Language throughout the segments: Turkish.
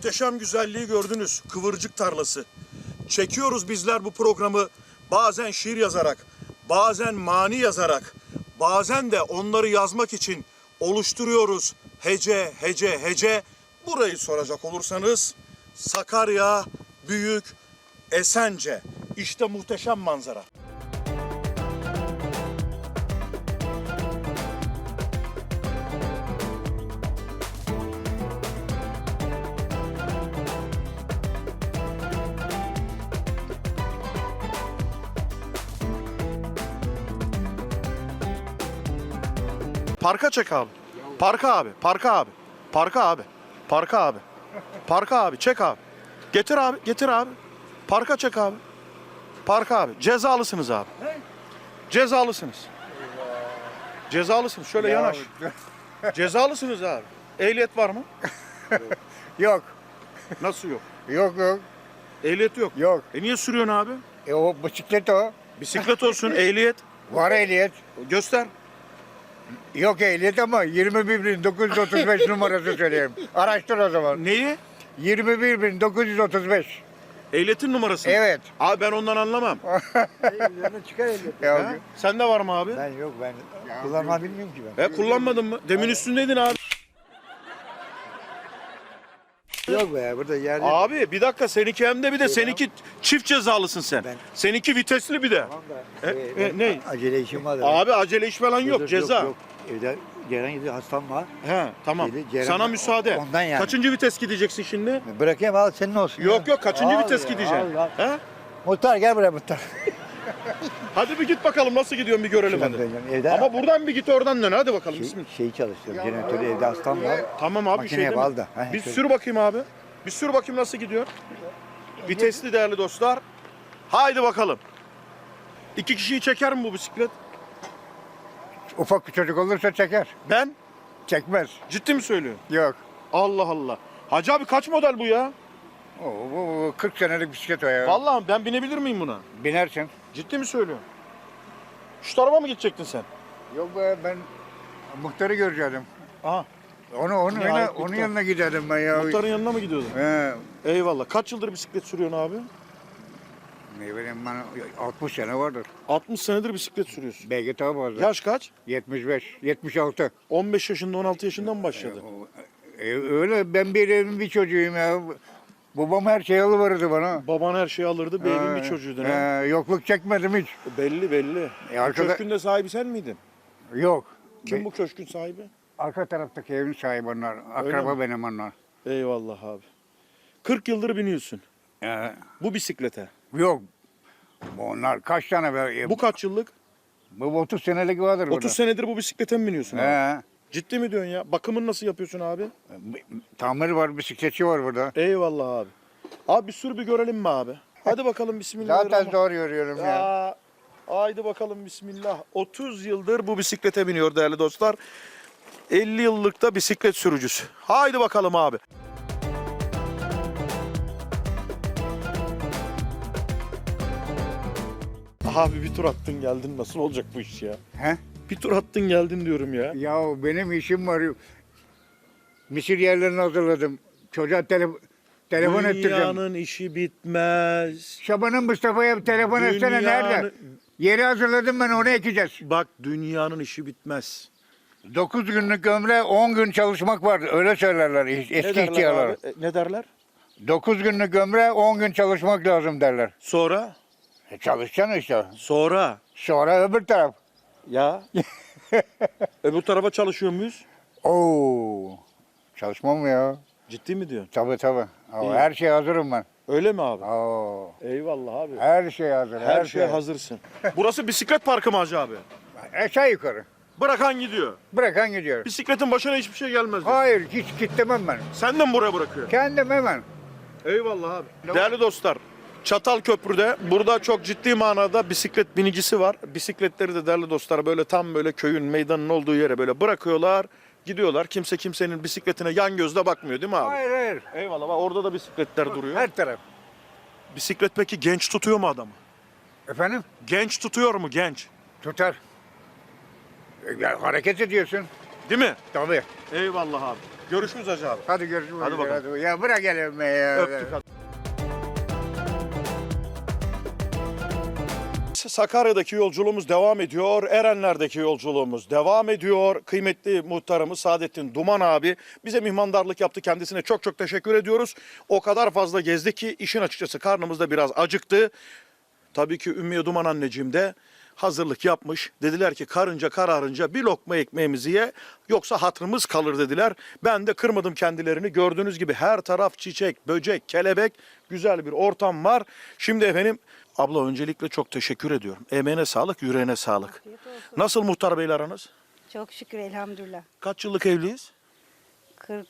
muhteşem güzelliği gördünüz. Kıvırcık tarlası. Çekiyoruz bizler bu programı bazen şiir yazarak, bazen mani yazarak, bazen de onları yazmak için oluşturuyoruz. Hece, hece, hece. Burayı soracak olursanız Sakarya, Büyük, Esence. İşte muhteşem manzara. Parka çek abi. Parka abi. Parka abi. Parka abi. Parka abi. Parka abi. Çek abi. Getir abi. Getir abi. Parka çek abi. Parka abi. Cezalısınız abi. Cezalısınız. Cezalısınız. Şöyle yanaş. Cezalısınız abi. Ehliyet var mı? Yok. Nasıl yok? Yok yok. Ehliyet yok. Yok. E niye sürüyorsun abi? E o bisiklet o. Bisiklet olsun, ehliyet. Var ehliyet. Göster. Yok ehliyet ama 21.935 numarası söyleyeyim. Araştır o zaman. Neyi? 21.935. Ehliyetin numarası. Evet. Abi ben ondan anlamam. Çıkar ehliyet. Ya, Ha? Sende var mı abi? Ben yok ben kullanma bilmiyorum ki ben. E kullanmadın mı? Demin üstündeydin abi. Yok be burada yerde. Abi bir dakika seninki hem de bir de seninki çift cezalısın sen. Ben- Seninki vitesli bir de. Tamam da. E, e, e, ne? Acele işim var. da. Abi acele iş falan yok, ceza. Yok, yok. Evde gelen bir hastam var. He tamam. Şeyde, Ceren- Sana müsaade. Ondan yani. Kaçıncı vites gideceksin şimdi? Bırakayım al senin olsun. Yok ya. yok kaçıncı Al vites ya, gideceksin? al, al. He? Muhtar gel buraya muhtar. Hadi bir git bakalım nasıl gidiyorsun bir görelim Şuradan hadi. döneceğim. Evde Ama buradan bir git oradan dön hadi bakalım. şey, Bismillah. şeyi çalıştırıyorum. Jeneratörü evde hastam var. Tamam abi bir şey Makineye deme. bağlı da. Heh, Bir şöyle. sür bakayım abi. Bir sür bakayım nasıl gidiyor. Vitesli değerli dostlar. Haydi bakalım. İki kişiyi çeker mi bu bisiklet? Ufak bir çocuk olursa çeker. Ben? Çekmez. Ciddi mi söylüyorsun? Yok. Allah Allah. Hacı abi kaç model bu ya? O, bu, bu 40 senelik bisiklet o ya. Vallahi ben binebilir miyim buna? Binersin. Ciddi mi söylüyorsun? Şu tarafa mı gidecektin sen? Yok be ben muhtarı görecektim. Aha. Onu onun muhtar. onun yanına giderdim ben ya. Muhtarın yanına mı gidiyordun? He. Eyvallah. Kaç yıldır bisiklet sürüyorsun abi? Ne bileyim ben 60 sene vardır. 60 senedir bisiklet sürüyorsun. Belki daha fazla. Yaş kaç? 75, 76. 15 yaşında 16 yaşında mı başladı? E, öyle ben bir evin bir çocuğuyum ya. Babam her şeyi alıverirdi bana. Baban her şeyi alırdı, evin bir çocuğuydun ha. yokluk çekmedim hiç. Belli belli. E, arkada- Köşkün de sahibi sen miydin? Yok. Kim Be- bu köşkün sahibi? Arka taraftaki evin sahibi onlar. Akraba mi? benim onlar. Eyvallah abi. 40 yıldır biniyorsun E, bu bisiklete. yok. Onlar kaç tane be? Bu kaç yıllık? bu 30 senelik vardır 30 burada. senedir bu bisiklete mi biniyorsun abi? Ciddi mi diyorsun ya? Bakımını nasıl yapıyorsun abi? Tamir var, bisikletçi var burada. Eyvallah abi. Abi bir sür bir görelim mi abi? Hadi bakalım bismillahirrahmanirrahim. Zaten zor yürüyorum ya. Ya, haydi bakalım bismillah. 30 yıldır bu bisiklete biniyor değerli dostlar. 50 yıllık da bisiklet sürücüsü. Haydi bakalım abi. Abi bir tur attın geldin nasıl olacak bu iş ya? He? Bir tur attın geldin diyorum ya. Ya benim işim var. Misir yerlerini hazırladım. Çocuğa tele, telefon ettireceğim. Dünyanın işi bitmez. Şaban'ın Mustafa'ya bir telefon etsene nerede? Yeri hazırladım ben onu ekeceğiz. Bak dünyanın işi bitmez. 9 günlük ömre 10 gün çalışmak var. Öyle söylerler es- Ne eski derler ihtiyarlar. abi? E, Ne derler? 9 günlük ömre 10 gün çalışmak lazım derler. Sonra? E çalışacaksın işte. Sonra. Sonra öbür taraf. Ya. Öbür tarafa çalışıyor muyuz? Oo. Çalışmam mı ya? Ciddi mi diyorsun? Tabii tabii. Oo, İyi. her şey hazırım ben. Öyle mi abi? Oo. Eyvallah abi. Her şey hazır. Her şeye hazırsın. Burası bisiklet parkı mı Hacı abi? Aşağı yukarı. Bırakan gidiyor. Bırakan gidiyor. Bisikletin başına hiçbir şey gelmez. diyor. Hayır hiç kitlemem ben. Sen de mi buraya bırakıyorsun? Kendim hemen. Eyvallah abi. Değerli dostlar, Çatal Köprü'de burada çok ciddi manada bisiklet binicisi var. Bisikletleri de değerli dostlar böyle tam böyle köyün meydanın olduğu yere böyle bırakıyorlar. Gidiyorlar. Kimse kimsenin bisikletine yan gözle bakmıyor değil mi abi? Hayır hayır. Eyvallah. Bak orada da bisikletler duruyor. Her taraf. Bisiklet peki genç tutuyor mu adamı? Efendim? Genç tutuyor mu genç? Tutar. E, Ya, hareket ediyorsun. Değil mi? Tabii. Eyvallah abi. Görüşürüz Hacı abi. Hadi görüşürüz. Hadi bakalım. Ya bırak elimi ya. Öptük. hadi. Sakarya'daki yolculuğumuz devam ediyor. Erenler'deki yolculuğumuz devam ediyor. Kıymetli muhtarımız Saadettin Duman abi bize mihmandarlık yaptı. Kendisine çok çok teşekkür ediyoruz. O kadar fazla gezdik ki işin açıkçası karnımız da biraz acıktı. Tabii ki Ümmiye Duman anneciğim de hazırlık yapmış. Dediler ki karınca kararınca bir lokma ekmeğimizi ye yoksa hatırımız kalır dediler. Ben de kırmadım kendilerini. Gördüğünüz gibi her taraf çiçek, böcek, kelebek güzel bir ortam var. Şimdi efendim abla öncelikle çok teşekkür ediyorum. Emeğine sağlık, yüreğine sağlık. Nasıl muhtar beyler aranız? Çok şükür elhamdülillah. Kaç yıllık evliyiz? 40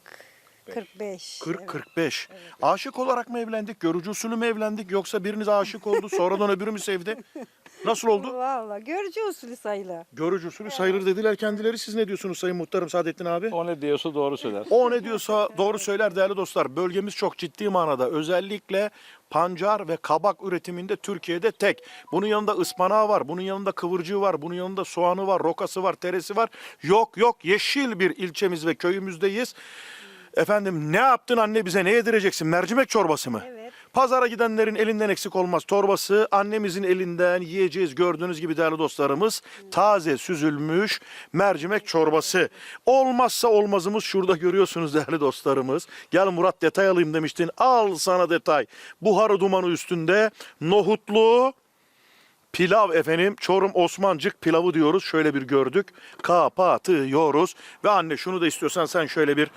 45. 40-45. Aşık olarak mı evlendik? Görücü usulü mü evlendik? Yoksa biriniz aşık oldu sonradan öbürü mü sevdi? Nasıl oldu? Valla görücü usulü sayılır. Görücü usulü sayılır dediler kendileri. Siz ne diyorsunuz Sayın Muhtarım Saadettin abi? O ne diyorsa doğru söyler. O ne diyorsa doğru söyler değerli dostlar. Bölgemiz çok ciddi manada özellikle pancar ve kabak üretiminde Türkiye'de tek. Bunun yanında ıspanağı var, bunun yanında kıvırcığı var, bunun yanında soğanı var, rokası var, teresi var. Yok yok yeşil bir ilçemiz ve köyümüzdeyiz. Efendim ne yaptın anne bize ne yedireceksin? Mercimek çorbası mı? Evet. Pazara gidenlerin elinden eksik olmaz torbası. Annemizin elinden yiyeceğiz gördüğünüz gibi değerli dostlarımız. Taze süzülmüş mercimek çorbası. Olmazsa olmazımız şurada görüyorsunuz değerli dostlarımız. Gel Murat detay alayım demiştin. Al sana detay. Buharı dumanı üstünde nohutlu pilav efendim. Çorum Osmancık pilavı diyoruz. Şöyle bir gördük. Kapatıyoruz. Ve anne şunu da istiyorsan sen şöyle bir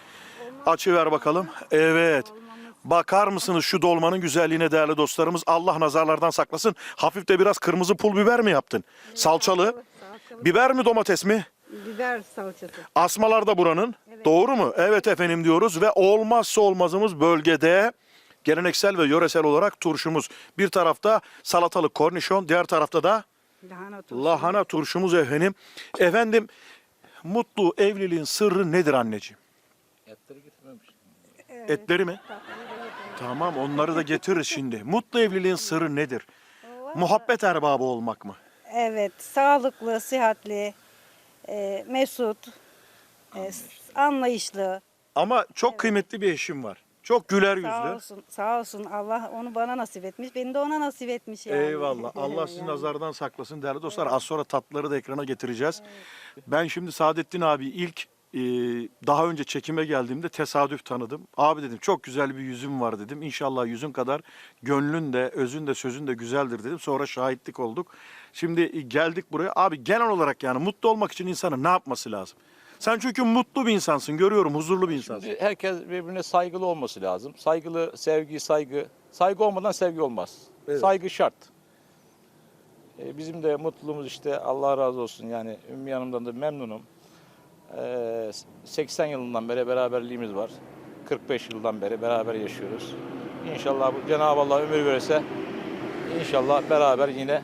açı ver bakalım. Evet. Bakar mısınız şu dolmanın güzelliğine değerli dostlarımız? Allah nazarlardan saklasın. Hafif de biraz kırmızı pul biber mi yaptın? Salçalı. Salçalı Biber mi domates mi? biber salçası. Asmalar da buranın. Doğru mu? Evet efendim diyoruz ve olmazsa olmazımız bölgede geleneksel ve yöresel olarak turşumuz. Bir tarafta salatalık kornişon, diğer tarafta da Lahana turşusu. lahana turşumuz efendim. Efendim mutlu evliliğin sırrı nedir anneciğim? Etleri getirmemiş. Etleri mi? Tamam onları da getiririz şimdi. Mutlu evliliğin sırrı nedir? Muhabbet erbabı olmak mı? Evet. Sağlıklı, sıhhatli, e, mesut, e, s- anlayışlı. Ama çok kıymetli bir eşim var. Çok güler Sağ yüzlü. olsun, sağ olsun. Allah onu bana nasip etmiş. Beni de ona nasip etmiş yani. Eyvallah. Allah sizin Yani. nazardan saklasın değerli dostlar. Az sonra tatlıları da ekrana getireceğiz. Ben şimdi Saadettin abi ilk e, daha önce çekime geldiğimde tesadüf tanıdım. Abi dedim çok güzel bir yüzüm var dedim. İnşallah yüzün kadar gönlün de özün de sözün de güzeldir dedim. Sonra şahitlik olduk. Şimdi geldik buraya. Abi genel olarak yani mutlu olmak için insanın ne yapması lazım? Sen çünkü mutlu bir insansın. Görüyorum huzurlu bir insansın. Herkes birbirine saygılı olması lazım. Saygılı, sevgi, saygı. Saygı olmadan sevgi olmaz. Evet. Saygı şart. E, bizim de mutluluğumuz işte Allah razı olsun yani Ümmü Hanım'dan da memnunum. E, 80 yılından beri beraberliğimiz var. 45 yıldan beri beraber yaşıyoruz. İnşallah bu Cenab-ı Allah ömür verirse inşallah beraber yine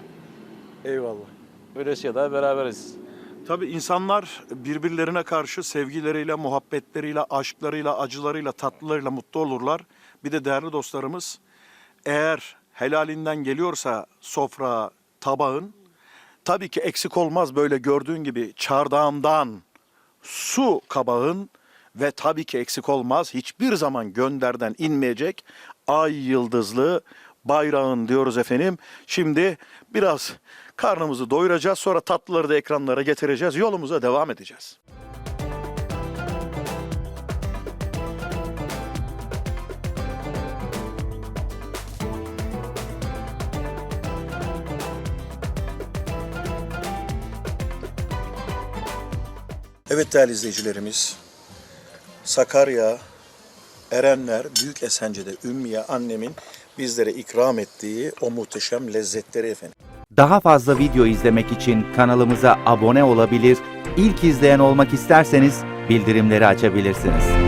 Eyvallah. ölesiye de beraberiz. Tabii insanlar birbirlerine karşı sevgileriyle, muhabbetleriyle, aşklarıyla, acılarıyla, tatlılarıyla mutlu olurlar. Bir de değerli dostlarımız eğer helalinden geliyorsa sofra, tabağın tabii ki eksik olmaz böyle gördüğün gibi çardağından su kabağın ve tabii ki eksik olmaz hiçbir zaman gönderden inmeyecek ay yıldızlı bayrağın diyoruz efendim. Şimdi biraz karnımızı doyuracağız sonra tatlıları da ekranlara getireceğiz yolumuza devam edeceğiz. Evet değerli izleyicilerimiz, Sakarya, Erenler, Büyük Esence'de Ümmiye annemin bizlere ikram ettiği o muhteşem lezzetleri efendim. Daha fazla video izlemek için kanalımıza abone olabilir, ilk izleyen olmak isterseniz bildirimleri açabilirsiniz.